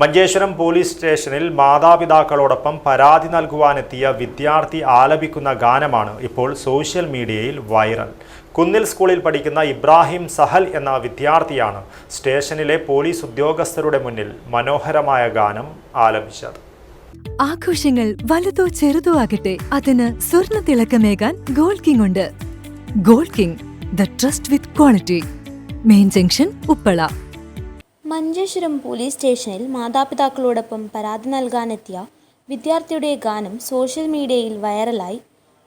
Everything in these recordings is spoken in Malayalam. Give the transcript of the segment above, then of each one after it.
മഞ്ചേശ്വരം പോലീസ് സ്റ്റേഷനിൽ മാതാപിതാക്കളോടൊപ്പം പരാതി നൽകുവാനെത്തിയ വിദ്യാർത്ഥി ആലപിക്കുന്ന ഗാനമാണ് ഇപ്പോൾ സോഷ്യൽ മീഡിയയിൽ വൈറൽ. കുന്നിൽ സ്കൂളിൽ പഠിക്കുന്ന ഇബ്രാഹിം സഹൽ എന്ന വിദ്യാർത്ഥിയാണ് സ്റ്റേഷനിലെ പോലീസ് ഉദ്യോഗസ്ഥരുടെ മുന്നിൽ മനോഹരമായ ഗാനം ആലപിച്ചത്. ആഘോഷങ്ങൾ വലുതോ ചെറുതോ ആകട്ടെ അതിന് സ്വർണ തിളക്കമേകാൻ ഗോൾഡ് കിങ് ഉണ്ട്. Gold king the trust with quality. Main junction Uppala. Manjeshwaram police സ്റ്റേഷനിൽ മാതാപിതാക്കളോടൊപ്പം പരാതി നൽകാനെത്തിയ വിദ്യാർത്ഥിയുടെ ഗാനം സോഷ്യൽ മീഡിയയിൽ വൈറലായി.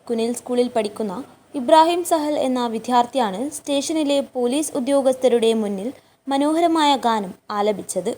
കുനിൽ സ്കൂളിൽ പഠിക്കുന്ന ഇബ്രാഹിം സഹൽ എന്ന വിദ്യാർത്ഥിയാണ് സ്റ്റേഷനിലെ പോലീസ് ഉദ്യോഗസ്ഥരുടെ മുന്നിൽ മനോഹരമായ ഗാനം ആലപിച്ചത്.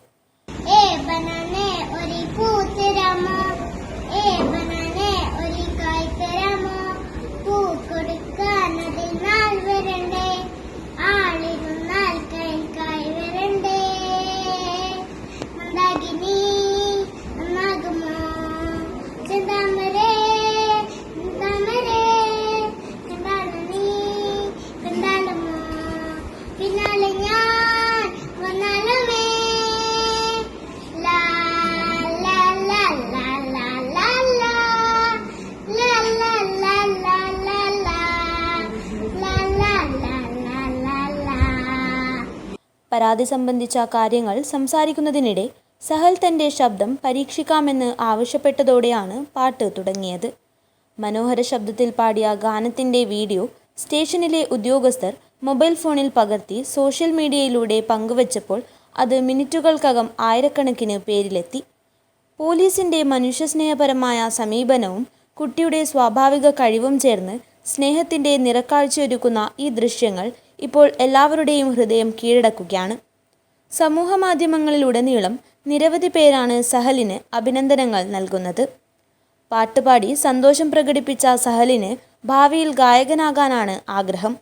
പരാതി സംബന്ധിച്ച കാര്യങ്ങൾ സംസാരിക്കുന്നതിനിടെ സഹൽ തന്റെ ശബ്ദം പരീക്ഷിക്കാമെന്ന് ആവശ്യപ്പെട്ടതോടെയാണ് പാട്ട് തുടങ്ങിയത്. മനോഹര ശബ്ദത്തിൽ പാടിയ ഗാനത്തിന്റെ വീഡിയോ സ്റ്റേഷനിലെ ഉദ്യോഗസ്ഥർ മൊബൈൽ ഫോണിൽ പകർത്തി സോഷ്യൽ മീഡിയയിലൂടെ പങ്കുവച്ചപ്പോൾ അത് മിനിറ്റുകൾക്കകം ആയിരക്കണക്കിന് പേരിലെത്തി. പോലീസിന്റെ മനുഷ്യസ്നേഹപരമായ സമീപനവും കുട്ടിയുടെ സ്വാഭാവിക കഴിവും ചേർന്ന് സ്നേഹത്തിന്റെ നിറക്കാഴ്ചയൊരുക്കുന്ന ഈ ദൃശ്യങ്ങൾ ഇപ്പോൾ എല്ലാവരുടെയും ഹൃദയം കീഴടക്കുകയാണ്. സമൂഹ മാധ്യമങ്ങളിലുടനീളം നിരവധി പേരാണ് സഹലിന് അഭിനന്ദനങ്ങൾ നൽകുന്നത്. പാട്ടുപാടി സന്തോഷം പ്രകടിപ്പിച്ച സഹലിന് ഭാവിയിൽ ഗായകനാകാനാണ് ആഗ്രഹം.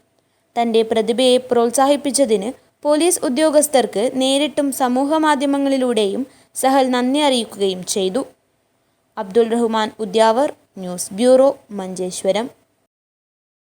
തന്റെ പ്രതിഭയെ പ്രോത്സാഹിപ്പിച്ചതിന് പോലീസ് ഉദ്യോഗസ്ഥർക്ക് നേരിട്ടും സമൂഹ മാധ്യമങ്ങളിലൂടെയും സഹൽ നന്ദി അറിയിക്കുകയും ചെയ്തു. Abdul Rahman Udyavar news bureau Manjeshwaram.